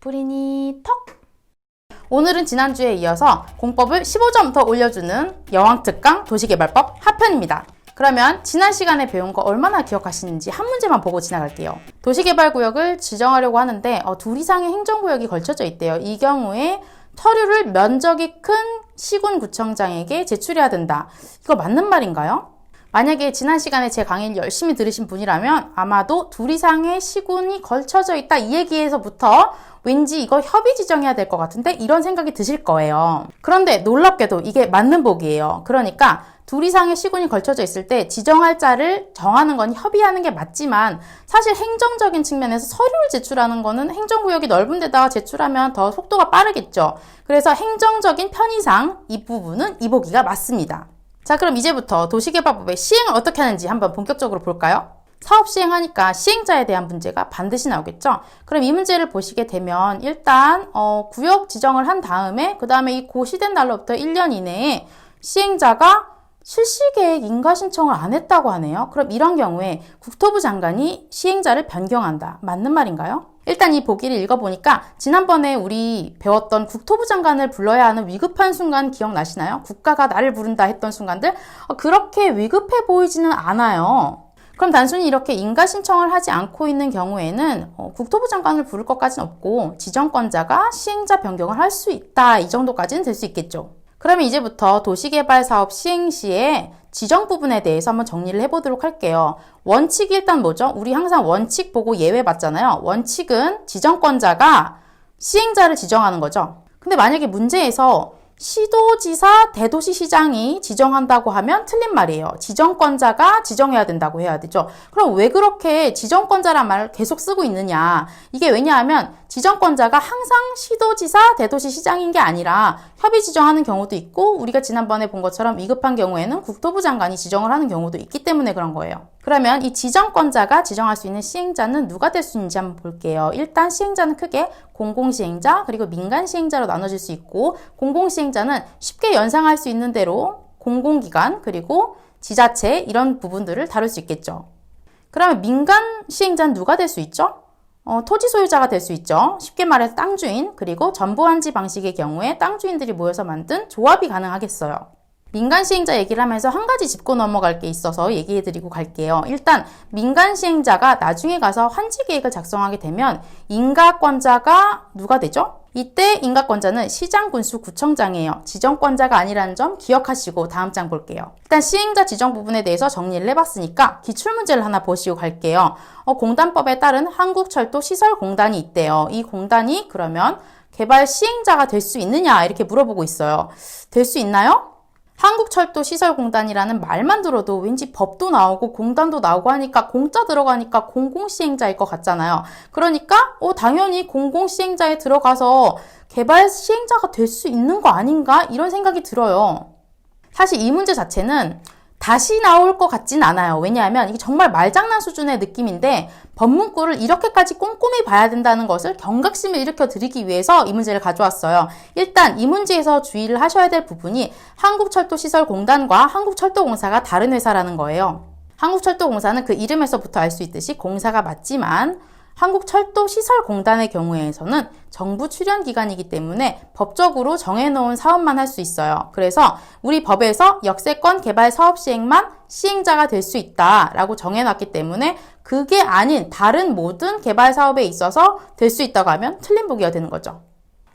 뿌리니 턱! 오늘은 지난주에 이어서 공법을 15점 더 올려주는 여왕특강 도시개발법 하편입니다. 그러면 지난 시간에 배운 거 얼마나 기억하시는지 한 문제만 보고 지나갈게요. 도시개발구역을 지정하려고 하는데 어, 둘 이상의 행정구역이 걸쳐져 있대요. 이 경우에 서류를 면적이 큰 시군구청장에게 제출해야 된다. 이거 맞는 말인가요? 만약에 지난 시간에 제 강의를 열심히 들으신 분이라면 아마도 둘 이상의 시군이 걸쳐져 있다 이 얘기에서부터 왠지 이거 협의 지정해야 될 것 같은데 이런 생각이 드실 거예요. 그런데 놀랍게도 이게 맞는 복이에요. 그러니까 둘 이상의 시군이 걸쳐져 있을 때 지정할 자를 정하는 건 협의하는 게 맞지만 사실 행정적인 측면에서 서류를 제출하는 거는 행정구역이 넓은 데다가 제출하면 더 속도가 빠르겠죠. 그래서 행정적인 편의상 이 부분은 이 보기가 맞습니다. 자, 그럼 이제부터 도시개발법의 시행을 어떻게 하는지 한번 본격적으로 볼까요? 사업 시행하니까 시행자에 대한 문제가 반드시 나오겠죠? 그럼 이 문제를 보시게 되면 일단 어, 구역 지정을 한 다음에 그 다음에 이 고시된 날로부터 1년 이내에 시행자가 실시계획 인가 신청을 안 했다고 하네요. 그럼 이런 경우에 국토부 장관이 시행자를 변경한다. 맞는 말인가요? 일단 이 보기를 읽어보니까 지난번에 우리 배웠던 국토부 장관을 불러야 하는 위급한 순간 기억나시나요? 국가가 나를 부른다 했던 순간들 어, 그렇게 위급해 보이지는 않아요. 그럼 단순히 이렇게 인가 신청을 하지 않고 있는 경우에는 어, 국토부 장관을 부를 것까지는 없고 지정권자가 시행자 변경을 할 수 있다 이 정도까지는 될 수 있겠죠. 그러면 이제부터 도시개발 사업 시행 시에 지정 부분에 대해서 한번 정리를 해보도록 할게요. 원칙이 일단 뭐죠? 우리 항상 원칙 보고 예외 봤잖아요. 원칙은 지정권자가 시행자를 지정하는 거죠. 근데 만약에 문제에서 시도지사, 대도시시장이 지정한다고 하면 틀린 말이에요. 지정권자가 지정해야 된다고 해야 되죠. 그럼 왜 그렇게 지정권자란 말을 계속 쓰고 있느냐? 이게 왜냐하면 지정권자가 항상 시도지사, 대도시 시장인 게 아니라 협의 지정하는 경우도 있고 우리가 지난번에 본 것처럼 위급한 경우에는 국토부 장관이 지정을 하는 경우도 있기 때문에 그런 거예요. 그러면 이 지정권자가 지정할 수 있는 시행자는 누가 될 수 있는지 한번 볼게요. 일단 시행자는 크게 공공시행자 그리고 민간시행자로 나눠질 수 있고 공공시행자는 쉽게 연상할 수 있는 대로 공공기관 그리고 지자체 이런 부분들을 다룰 수 있겠죠. 그러면 민간 시행자는 누가 될 수 있죠? 어, 토지 소유자가 될 수 있죠. 쉽게 말해서 땅 주인, 그리고 전부한지 방식의 경우에 땅 주인들이 모여서 만든 조합이 가능하겠어요. 민간 시행자 얘기를 하면서 한 가지 짚고 넘어갈 게 있어서 얘기해 드리고 갈게요. 일단 민간 시행자가 나중에 가서 환지 계획을 작성하게 되면 인가권자가 누가 되죠? 이때 인가권자는 시장 군수 구청장이에요. 지정권자가 아니라는 점 기억하시고 다음 장 볼게요. 일단 시행자 지정 부분에 대해서 정리를 해봤으니까 기출 문제를 하나 보시고 갈게요. 어, 공단법에 따른 한국철도시설공단이 있대요. 이 공단이 그러면 개발 시행자가 될 수 있느냐 이렇게 물어보고 있어요. 될 수 있나요? 한국철도시설공단이라는 말만 들어도 왠지 법도 나오고 공단도 나오고 하니까 공짜 들어가니까 공공시행자일 것 같잖아요. 그러니까 어, 당연히 공공시행자에 들어가서 개발 시행자가 될 수 있는 거 아닌가 이런 생각이 들어요. 사실 이 문제 자체는 다시 나올 것 같진 않아요. 왜냐하면 이게 정말 말장난 수준의 느낌인데 법문구를 이렇게까지 꼼꼼히 봐야 된다는 것을 경각심을 일으켜 드리기 위해서 이 문제를 가져왔어요. 일단 이 문제에서 주의를 하셔야 될 부분이 한국철도시설공단과 한국철도공사가 다른 회사라는 거예요. 한국철도공사는 그 이름에서부터 알 수 있듯이 공사가 맞지만 한국철도시설공단의 경우에서는 정부 출연 기관이기 때문에 법적으로 정해놓은 사업만 할 수 있어요. 그래서 우리 법에서 역세권 개발 사업 시행만 시행자가 될 수 있다라고 정해놨기 때문에 그게 아닌 다른 모든 개발 사업에 있어서 될 수 있다고 하면 틀린 보기가 되는 거죠.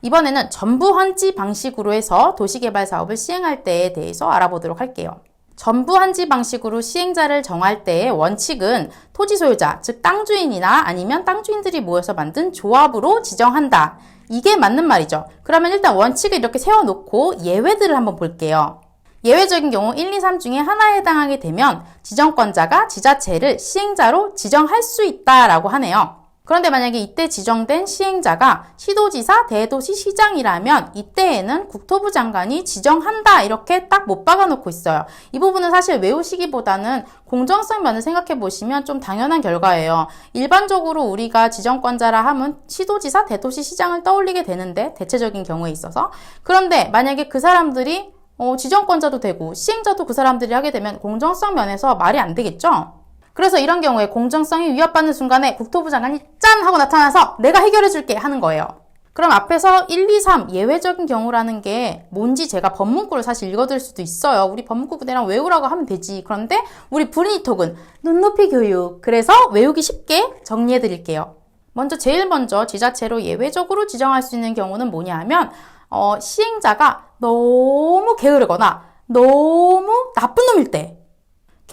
이번에는 전부 환지 방식으로 해서 도시개발 사업을 시행할 때에 대해서 알아보도록 할게요. 전부 한지 방식으로 시행자를 정할 때의 원칙은 토지 소유자, 즉 땅 주인이나 아니면 땅 주인들이 모여서 만든 조합으로 지정한다. 이게 맞는 말이죠. 그러면 일단 원칙을 이렇게 세워놓고 예외들을 한번 볼게요. 예외적인 경우 1, 2, 3 중에 하나에 해당하게 되면 지정권자가 지자체를 시행자로 지정할 수 있다라고 하네요. 그런데 만약에 이때 지정된 시행자가 시도지사, 대도시 시장이라면 이때에는 국토부 장관이 지정한다 이렇게 딱 못 박아 놓고 있어요. 이 부분은 사실 외우시기보다는 공정성 면을 생각해 보시면 좀 당연한 결과예요. 일반적으로 우리가 지정권자라 하면 시도지사, 대도시 시장을 떠올리게 되는데 대체적인 경우에 있어서 그런데 만약에 그 사람들이 어, 지정권자도 되고 시행자도 그 사람들이 하게 되면 공정성 면에서 말이 안 되겠죠? 그래서 이런 경우에 공정성이 위협받는 순간에 국토부 장관이 짠! 하고 나타나서 내가 해결해 줄게 하는 거예요. 그럼 앞에서 1, 2, 3 예외적인 경우라는 게 뭔지 제가 법문구를 사실 읽어드릴 수도 있어요. 우리 법문구 그대로 외우라고 하면 되지. 그런데 우리 브리니톡은 눈높이 교육. 그래서 외우기 쉽게 정리해 드릴게요. 먼저 제일 먼저 지자체로 예외적으로 지정할 수 있는 경우는 뭐냐 하면 어, 시행자가 너무 게으르거나 너무 나쁜 놈일 때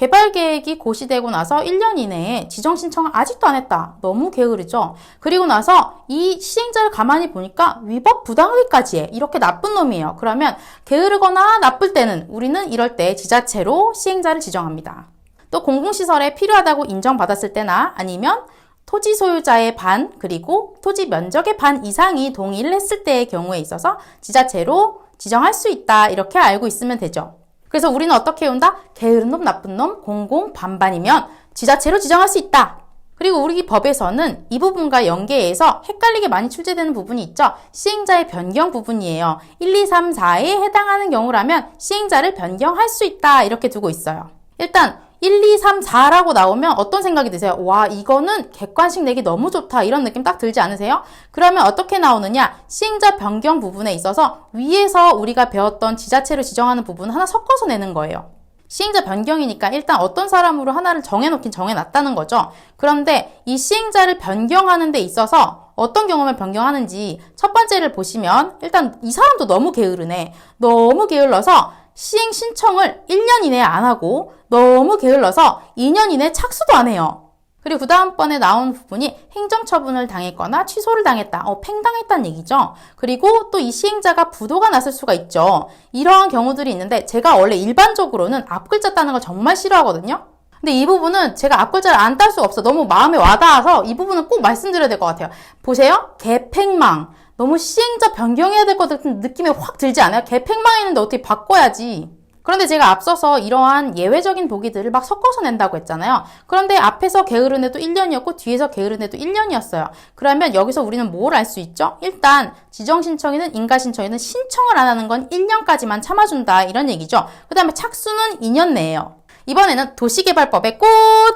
개발 계획이 고시되고 나서 1년 이내에 지정 신청을 아직도 안 했다. 너무 게으르죠. 그리고 나서 이 시행자를 가만히 보니까 위법 부당하기까지 해. 이렇게 나쁜 놈이에요. 그러면 게으르거나 나쁠 때는 우리는 이럴 때 지자체로 시행자를 지정합니다. 또 공공시설에 필요하다고 인정받았을 때나 아니면 토지 소유자의 반 그리고 토지 면적의 반 이상이 동의를 했을 때의 경우에 있어서 지자체로 지정할 수 있다. 이렇게 알고 있으면 되죠. 그래서 우리는 어떻게 외운다? 게으른 놈, 나쁜 놈, 공공, 반반이면 지자체로 지정할 수 있다. 그리고 우리 법에서는 이 부분과 연계해서 헷갈리게 많이 출제되는 부분이 있죠. 시행자의 변경 부분이에요. 1, 2, 3, 4에 해당하는 경우라면 시행자를 변경할 수 있다. 이렇게 두고 있어요. 일단 1, 2, 3, 4라고 나오면 어떤 생각이 드세요? 와, 이거는 객관식 내기 너무 좋다. 이런 느낌 딱 들지 않으세요? 그러면 어떻게 나오느냐? 시행자 변경 부분에 있어서 위에서 우리가 배웠던 지자체를 지정하는 부분 하나 섞어서 내는 거예요. 시행자 변경이니까 일단 어떤 사람으로 하나를 정해놓긴 정해놨다는 거죠. 그런데 이 시행자를 변경하는 데 있어서 어떤 경우만 변경하는지 첫 번째를 보시면 일단 이 사람도 너무 게으르네. 너무 게을러서 시행 신청을 1년 이내에 안 하고 너무 게을러서 2년 이내에 착수도 안 해요. 그리고 그 다음번에 나온 부분이 행정처분을 당했거나 취소를 당했다. 어, 팽당했다는 얘기죠. 그리고 또 이 시행자가 부도가 났을 수가 있죠. 이러한 경우들이 있는데 제가 원래 일반적으로는 앞글자 따는 걸 정말 싫어하거든요. 근데 이 부분은 제가 앞글자를 안 딸 수가 없어. 너무 마음에 와닿아서 이 부분은 꼭 말씀드려야 될 것 같아요. 보세요. 개팽망. 너무 시행자 변경해야 될 것 같은 느낌이 확 들지 않아요? 개팽망했는데 어떻게 바꿔야지. 그런데 제가 앞서서 이러한 예외적인 보기들을 막 섞어서 낸다고 했잖아요. 그런데 앞에서 게으른 애도 1년이었고 뒤에서 게으른 애도 1년이었어요. 그러면 여기서 우리는 뭘 알 수 있죠? 일단 지정 신청이든 인가 신청이든 신청을 안 하는 건 1년까지만 참아준다 이런 얘기죠. 그 다음에 착수는 2년 내에요. 이번에는 도시개발법의 꽃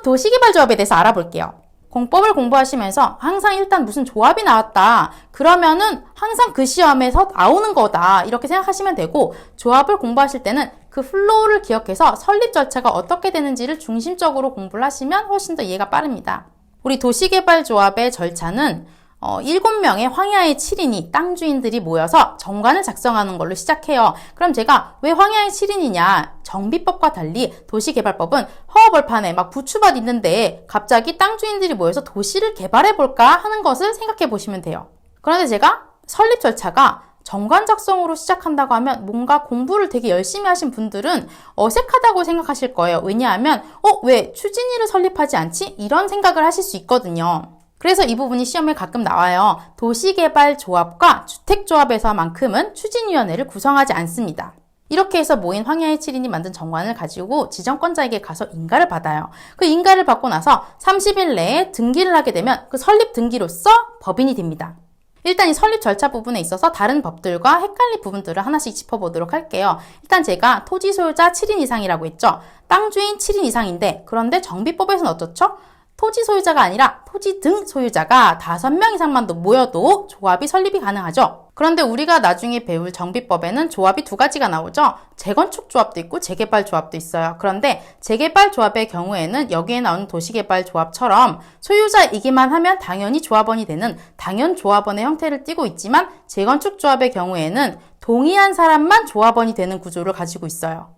도시개발조합에 대해서 알아볼게요. 공법을 공부하시면서 항상 일단 무슨 조합이 나왔다. 그러면은 항상 그 시험에서 나오는 거다. 이렇게 생각하시면 되고 조합을 공부하실 때는 그 플로우를 기억해서 설립 절차가 어떻게 되는지를 중심적으로 공부를 하시면 훨씬 더 이해가 빠릅니다. 우리 도시개발조합의 절차는 어, 7명의 황야의 7인이 땅 주인들이 모여서 정관을 작성하는 걸로 시작해요. 그럼 제가 왜 황야의 7인이냐? 정비법과 달리 도시개발법은 허허벌판에 막 부추밭 있는데 갑자기 땅 주인들이 모여서 도시를 개발해 볼까 하는 것을 생각해 보시면 돼요. 그런데 제가 설립 절차가 정관 작성으로 시작한다고 하면 뭔가 공부를 되게 열심히 하신 분들은 어색하다고 생각하실 거예요. 왜냐하면 어, 왜 추진위를 설립하지 않지? 이런 생각을 하실 수 있거든요. 그래서 이 부분이 시험에 가끔 나와요. 도시개발조합과 주택조합에서만큼은 추진위원회를 구성하지 않습니다. 이렇게 해서 모인 황야의 7인이 만든 정관을 가지고 지정권자에게 가서 인가를 받아요. 그 인가를 받고 나서 30일 내에 등기를 하게 되면 그 설립 등기로서 법인이 됩니다. 일단 이 설립 절차 부분에 있어서 다른 법들과 헷갈릴 부분들을 하나씩 짚어보도록 할게요. 일단 제가 토지 소유자 7인 이상이라고 했죠. 땅 주인 7인 이상인데 그런데 정비법에서는 어떻죠? 토지 소유자가 아니라 토지 등 소유자가 5명 이상만 모여도 조합이 설립이 가능하죠. 그런데 우리가 나중에 배울 정비법에는 조합이 두 가지가 나오죠. 재건축 조합도 있고 재개발 조합도 있어요. 그런데 재개발 조합의 경우에는 여기에 나오는 도시개발 조합처럼 소유자이기만 하면 당연히 조합원이 되는 당연 조합원의 형태를 띠고 있지만 재건축 조합의 경우에는 동의한 사람만 조합원이 되는 구조를 가지고 있어요.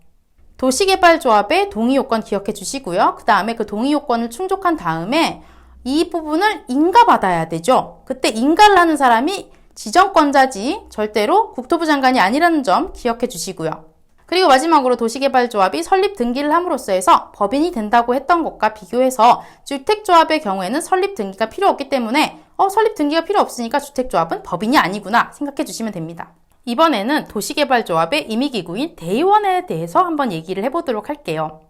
도시개발조합의 동의 요건 기억해 주시고요. 그 다음에 그 동의 요건을 충족한 다음에 이 부분을 인가받아야 되죠. 그때 인가를 하는 사람이 지정권자지 절대로 국토부 장관이 아니라는 점 기억해 주시고요. 그리고 마지막으로 도시개발조합이 설립 등기를 함으로써 해서 법인이 된다고 했던 것과 비교해서 주택조합의 경우에는 설립 등기가 필요 없기 때문에 어, 설립 등기가 필요 없으니까 주택조합은 법인이 아니구나 생각해 주시면 됩니다. 이번에는 도시개발조합의 임의기구인 대의원에 대해서 한번 얘기를 해보도록 할게요.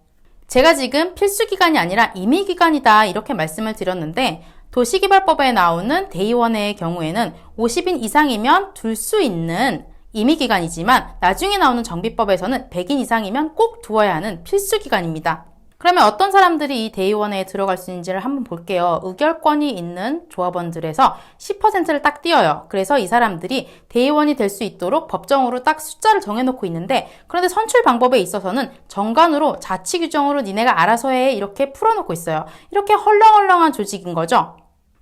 제가 지금 필수기관이 아니라 임의기관이다 이렇게 말씀을 드렸는데 도시개발법에 나오는 대의원의 경우에는 50인 이상이면 둘 수 있는 임의기관이지만 나중에 나오는 정비법에서는 100인 이상이면 꼭 두어야 하는 필수기관입니다. 그러면 어떤 사람들이 이 대의원회에 들어갈 수 있는지를 한번 볼게요. 의결권이 있는 조합원들에서 10%를 딱 띄어요. 그래서 이 사람들이 대의원이 될 수 있도록 법정으로 딱 숫자를 정해놓고 있는데 그런데 선출 방법에 있어서는 정관으로 자치 규정으로 니네가 알아서 해 이렇게 풀어놓고 있어요. 이렇게 헐렁헐렁한 조직인 거죠.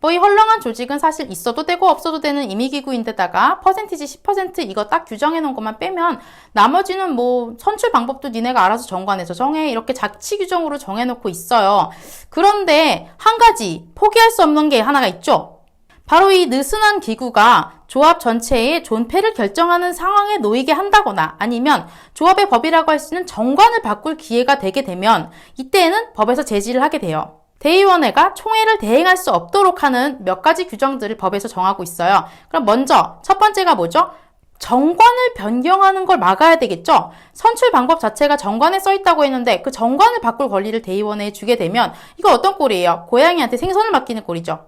뭐이 헐렁한 조직은 사실 있어도 되고 없어도 되는 임의기구인데다가 퍼센티지 10% 이거 딱 규정해 놓은 것만 빼면 나머지는 뭐 선출 방법도 니네가 알아서 정관에서 정해 이렇게 자치 규정으로 정해 놓고 있어요. 그런데 한 가지 포기할 수 없는 게 하나가 있죠. 바로 이 느슨한 기구가 조합 전체의 존폐를 결정하는 상황에 놓이게 한다거나 아니면 조합의 법이라고 할 수 있는 정관을 바꿀 기회가 되게 되면 이때에는 법에서 제지를 하게 돼요. 대의원회가 총회를 대행할 수 없도록 하는 몇 가지 규정들을 법에서 정하고 있어요. 그럼 먼저 첫 번째가 뭐죠? 정관을 변경하는 걸 막아야 되겠죠? 선출 방법 자체가 정관에 써 있다고 했는데 그 정관을 바꿀 권리를 대의원회에 주게 되면 이거 어떤 꼴이에요? 고양이한테 생선을 맡기는 꼴이죠.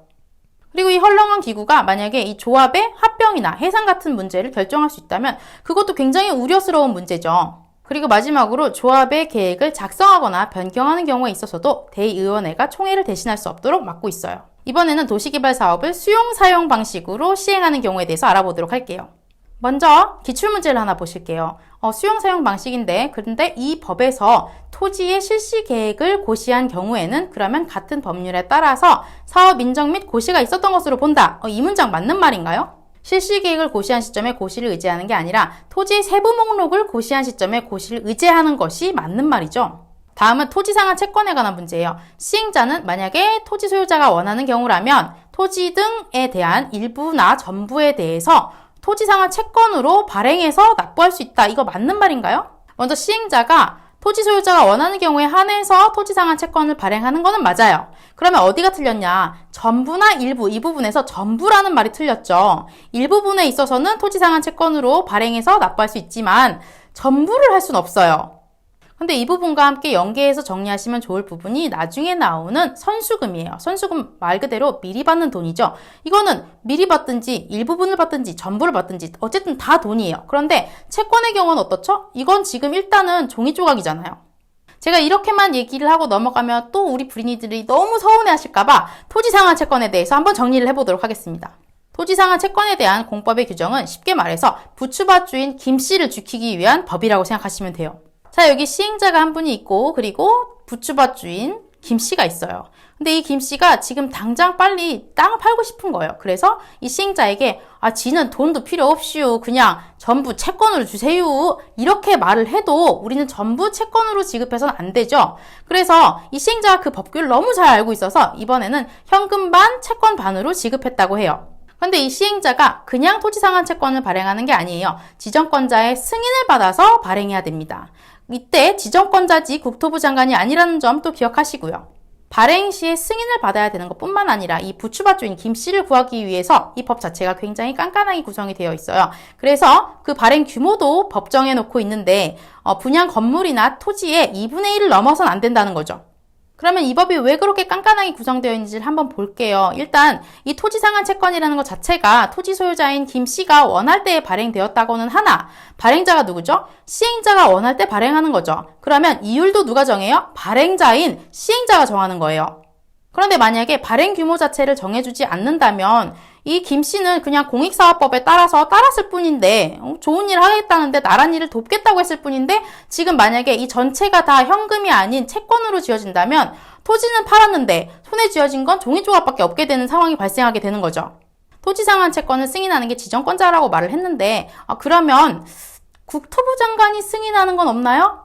그리고 이 헐렁한 기구가 만약에 이 조합의 합병이나 해상 같은 문제를 결정할 수 있다면 그것도 굉장히 우려스러운 문제죠. 그리고 마지막으로 조합의 계획을 작성하거나 변경하는 경우에 있어서도 대의원회가 총회를 대신할 수 없도록 막고 있어요. 이번에는 도시개발 사업을 수용 사용 방식으로 시행하는 경우에 대해서 알아보도록 할게요. 먼저 기출문제를 하나 보실게요. 어, 수용 사용 방식인데 그런데 이 법에서 토지의 실시 계획을 고시한 경우에는 그러면 같은 법률에 따라서 사업 인정 및 고시가 있었던 것으로 본다. 어, 이 문장 맞는 말인가요? 실시 계획을 고시한 시점에 고시를 의제하는 게 아니라 토지 세부 목록을 고시한 시점에 고시를 의제하는 것이 맞는 말이죠. 다음은 토지 상한 채권에 관한 문제예요. 시행자는 만약에 토지 소유자가 원하는 경우라면 토지 등에 대한 일부나 전부에 대해서 토지 상한 채권으로 발행해서 납부할 수 있다. 이거 맞는 말인가요? 먼저 시행자가 토지 소유자가 원하는 경우에 한해서 토지 상한 채권을 발행하는 거는 맞아요. 그러면 어디가 틀렸냐? 전부나 일부, 이 부분에서 전부라는 말이 틀렸죠. 일부분에 있어서는 토지 상한 채권으로 발행해서 납부할 수 있지만 전부를 할 수는 없어요. 근데 이 부분과 함께 연계해서 정리하시면 좋을 부분이 나중에 나오는 선수금이에요. 선수금 말 그대로 미리 받는 돈이죠. 이거는 미리 받든지 일부분을 받든지 전부를 받든지 어쨌든 다 돈이에요. 그런데 채권의 경우는 어떻죠? 이건 지금 일단은 종이 조각이잖아요. 제가 이렇게만 얘기를 하고 넘어가면 또 우리 불인이들이 너무 서운해 하실까봐 토지상한 채권에 대해서 한번 정리를 해보도록 하겠습니다. 토지상한 채권에 대한 공법의 규정은 쉽게 말해서 부추밭 주인 김 씨를 지키기 위한 법이라고 생각하시면 돼요. 자, 여기 시행자가 한 분이 있고, 그리고 부추밭 주인 김 씨가 있어요. 근데 이 김 씨가 지금 당장 빨리 땅을 팔고 싶은 거예요. 그래서 이 시행자에게, 아, 지는 돈도 필요 없이요. 그냥 전부 채권으로 주세요. 이렇게 말을 해도 우리는 전부 채권으로 지급해서는 안 되죠. 그래서 이 시행자가 그 법규를 너무 잘 알고 있어서 이번에는 현금 반, 채권 반으로 지급했다고 해요. 근데 이 시행자가 그냥 토지상한 채권을 발행하는 게 아니에요. 지정권자의 승인을 받아서 발행해야 됩니다. 이때 지정권자지 국토부 장관이 아니라는 점 또 기억하시고요. 발행 시에 승인을 받아야 되는 것 뿐만 아니라 이 부추밭주인 김 씨를 구하기 위해서 이 법 자체가 굉장히 깐깐하게 구성이 되어 있어요. 그래서 그 발행 규모도 법정해 놓고 있는데 어, 분양 건물이나 토지의 2분의 1을 넘어선 안 된다는 거죠. 그러면 이 법이 왜 그렇게 깐깐하게 구성되어 있는지를 한번 볼게요. 일단 이 토지 상한 채권이라는 것 자체가 토지 소유자인 김 씨가 원할 때 발행되었다고는 하나 발행자가 누구죠? 시행자가 원할 때 발행하는 거죠. 그러면 이율도 누가 정해요? 발행자인 시행자가 정하는 거예요. 그런데 만약에 발행 규모 자체를 정해주지 않는다면 이 김 씨는 그냥 공익사업법에 따라서 따랐을 뿐인데 어, 좋은 일을 하겠다는데 나란 일을 돕겠다고 했을 뿐인데 지금 만약에 이 전체가 다 현금이 아닌 채권으로 지어진다면 토지는 팔았는데 손에 쥐어진 건 종이 조각밖에 없게 되는 상황이 발생하게 되는 거죠. 토지상한 채권을 승인하는 게 지정권자라고 말을 했는데 아, 그러면 국토부 장관이 승인하는 건 없나요?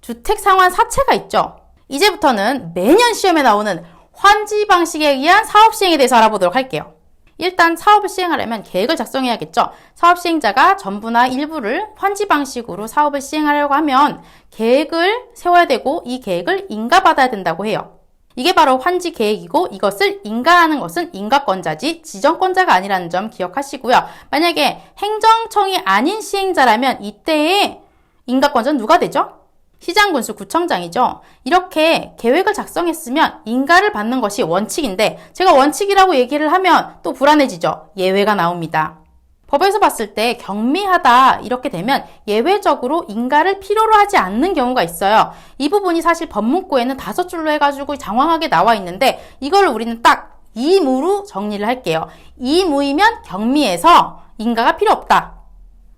주택상환 사채가 있죠. 이제부터는 매년 시험에 나오는 환지 방식에 의한 사업 시행에 대해서 알아보도록 할게요. 일단 사업을 시행하려면 계획을 작성해야겠죠. 사업 시행자가 전부나 일부를 환지 방식으로 사업을 시행하려고 하면 계획을 세워야 되고 이 계획을 인가받아야 된다고 해요. 이게 바로 환지 계획이고 이것을 인가하는 것은 인가권자지 지정권자가 아니라는 점 기억하시고요. 만약에 행정청이 아닌 시행자라면 이때의 인가권자는 누가 되죠? 시장군수 구청장이죠. 이렇게 계획을 작성했으면 인가를 받는 것이 원칙인데 제가 원칙이라고 얘기를 하면 또 불안해지죠. 예외가 나옵니다. 법에서 봤을 때 경미하다 이렇게 되면 예외적으로 인가를 필요로 하지 않는 경우가 있어요. 이 부분이 사실 법문구에는 다섯 줄로 해가지고 장황하게 나와 있는데 이걸 우리는 딱 이무로 정리를 할게요. 이무이면 경미해서 인가가 필요 없다.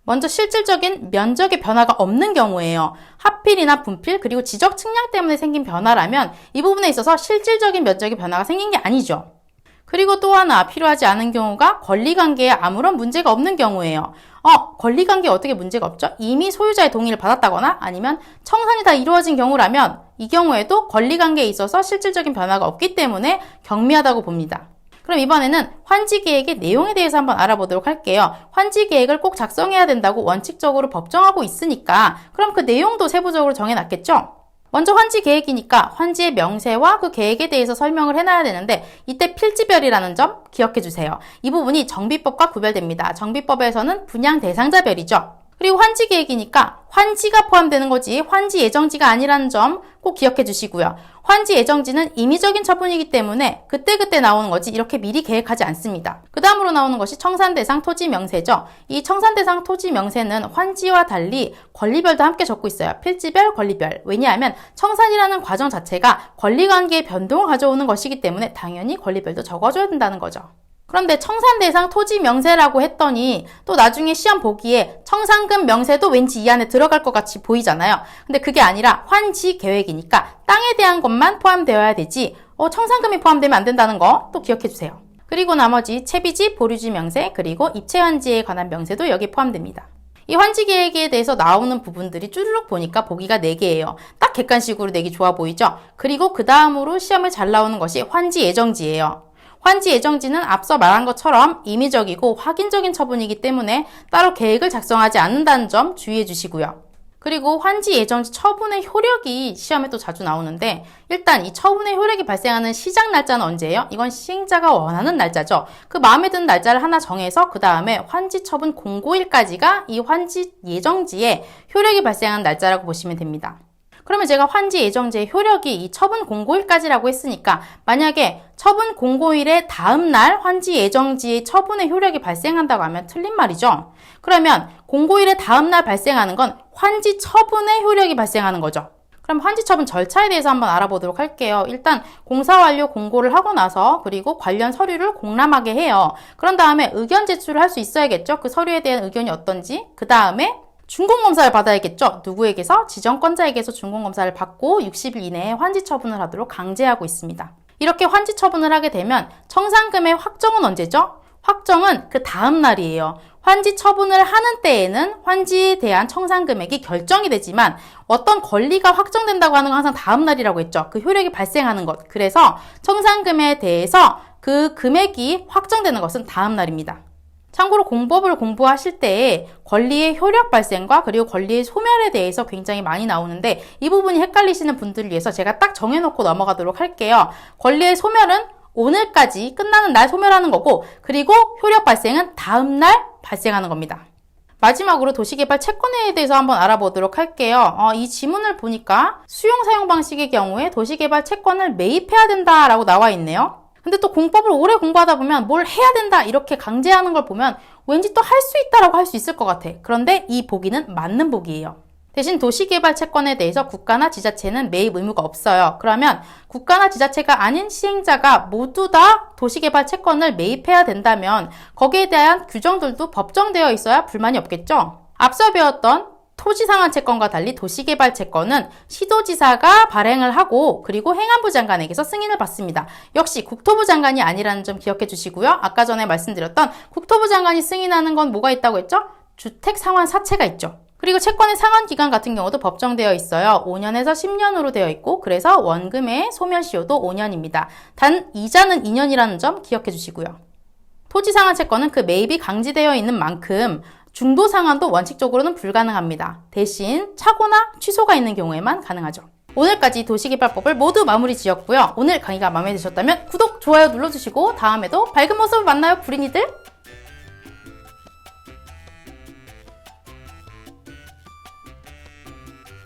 먼저 실질적인 면적의 변화가 없는 경우에요. 하필이나 분필 그리고 지적 측량 때문에 생긴 변화라면 이 부분에 있어서 실질적인 면적의 변화가 생긴 게 아니죠. 그리고 또 하나 필요하지 않은 경우가 권리관계에 아무런 문제가 없는 경우예요. 어, 권리관계 어떻게 문제가 없죠? 이미 소유자의 동의를 받았다거나 아니면 청산이 다 이루어진 경우라면 이 경우에도 권리관계에 있어서 실질적인 변화가 없기 때문에 경미하다고 봅니다. 그럼 이번에는 환지 계획의 내용에 대해서 한번 알아보도록 할게요. 환지 계획을 꼭 작성해야 된다고 원칙적으로 법정하고 있으니까 그럼 그 내용도 세부적으로 정해놨겠죠? 먼저 환지 계획이니까 환지의 명세와 그 계획에 대해서 설명을 해놔야 되는데 이때 필지별이라는 점 기억해 주세요. 이 부분이 정비법과 구별됩니다. 정비법에서는 분양 대상자별이죠. 그리고 환지 계획이니까 환지가 포함되는 거지 환지 예정지가 아니라는 점 꼭 기억해 주시고요. 환지 예정지는 임의적인 처분이기 때문에 그때그때 나오는 거지 이렇게 미리 계획하지 않습니다. 그 다음으로 나오는 것이 청산대상 토지 명세죠. 이 청산대상 토지 명세는 환지와 달리 권리별도 함께 적고 있어요. 필지별, 권리별. 왜냐하면 청산이라는 과정 자체가 권리관계의 변동을 가져오는 것이기 때문에 당연히 권리별도 적어줘야 된다는 거죠. 그런데 청산 대상 토지 명세라고 했더니 또 나중에 시험 보기에 청산금 명세도 왠지 이 안에 들어갈 것 같이 보이잖아요. 근데 그게 아니라 환지 계획이니까 땅에 대한 것만 포함되어야 되지 어, 청산금이 포함되면 안 된다는 거 또 기억해 주세요. 그리고 나머지 채비지, 보류지 명세, 그리고 입체 환지에 관한 명세도 여기 포함됩니다. 이 환지 계획에 대해서 나오는 부분들이 쭈르륵 보니까 보기가 4개예요. 딱 객관식으로 내기 좋아 보이죠? 그리고 그 다음으로 시험에 잘 나오는 것이 환지 예정지예요. 환지 예정지는 앞서 말한 것처럼 임의적이고 확인적인 처분이기 때문에 따로 계획을 작성하지 않는다는 점 주의해 주시고요. 그리고 환지 예정지 처분의 효력이 시험에 또 자주 나오는데 일단 이 처분의 효력이 발생하는 시작 날짜는 언제예요? 이건 시행자가 원하는 날짜죠. 그 마음에 드는 날짜를 하나 정해서 그 다음에 환지 처분 공고일까지가 이 환지 예정지의 효력이 발생하는 날짜라고 보시면 됩니다. 그러면 제가 환지 예정지의 효력이 이 처분 공고일까지라고 했으니까 만약에 처분 공고일의 다음 날 환지 예정지의 처분의 효력이 발생한다고 하면 틀린 말이죠. 그러면 공고일의 다음 날 발생하는 건 환지 처분의 효력이 발생하는 거죠. 그럼 환지 처분 절차에 대해서 한번 알아보도록 할게요. 일단 공사 완료 공고를 하고 나서 그리고 관련 서류를 공람하게 해요. 그런 다음에 의견 제출을 할 수 있어야겠죠. 그 서류에 대한 의견이 어떤지. 그 다음에 준공검사를 받아야겠죠. 누구에게서? 지정권자에게서 준공검사를 받고 60일 이내에 환지 처분을 하도록 강제하고 있습니다. 이렇게 환지 처분을 하게 되면 청산금의 확정은 언제죠? 확정은 그 다음 날이에요. 환지 처분을 하는 때에는 환지에 대한 청산 금액이 결정이 되지만 어떤 권리가 확정된다고 하는 건 항상 다음 날이라고 했죠. 그 효력이 발생하는 것. 그래서 청산금에 대해서 그 금액이 확정되는 것은 다음 날입니다. 참고로 공법을 공부하실 때 권리의 효력 발생과 그리고 권리의 소멸에 대해서 굉장히 많이 나오는데 이 부분이 헷갈리시는 분들을 위해서 제가 딱 정해놓고 넘어가도록 할게요. 권리의 소멸은 오늘까지 끝나는 날 소멸하는 거고 그리고 효력 발생은 다음 날 발생하는 겁니다. 마지막으로 도시개발 채권에 대해서 한번 알아보도록 할게요. 어, 이 지문을 보니까 수용 사용 방식의 경우에 도시개발 채권을 매입해야 된다라고 나와 있네요. 근데 또 공법을 오래 공부하다 보면 뭘 해야 된다 이렇게 강제하는 걸 보면 왠지 또 할 수 있다라고 할 수 있을 것 같아. 그런데 이 보기는 맞는 보기예요. 대신 도시개발 채권에 대해서 국가나 지자체는 매입 의무가 없어요. 그러면 국가나 지자체가 아닌 시행자가 모두 다 도시개발 채권을 매입해야 된다면 거기에 대한 규정들도 법정되어 있어야 불만이 없겠죠? 앞서 배웠던 토지상한 채권과 달리 도시개발 채권은 시도지사가 발행을 하고 그리고 행안부 장관에게서 승인을 받습니다. 역시 국토부 장관이 아니라는 점 기억해 주시고요. 아까 전에 말씀드렸던 국토부 장관이 승인하는 건 뭐가 있다고 했죠? 주택 상환 사채가 있죠. 그리고 채권의 상환 기간 같은 경우도 법정되어 있어요. 5년에서 10년으로 되어 있고 그래서 원금의 소멸시효도 5년입니다. 단 이자는 2년이라는 점 기억해 주시고요. 토지 상환 채권은 그 매입이 강제되어 있는 만큼 중도 상환도 원칙적으로는 불가능합니다. 대신 착오나 취소가 있는 경우에만 가능하죠. 오늘까지 도시개발법을 모두 마무리 지었고요. 오늘 강의가 마음에 드셨다면 구독, 좋아요 눌러주시고 다음에도 밝은 모습을 만나요, 불인이들.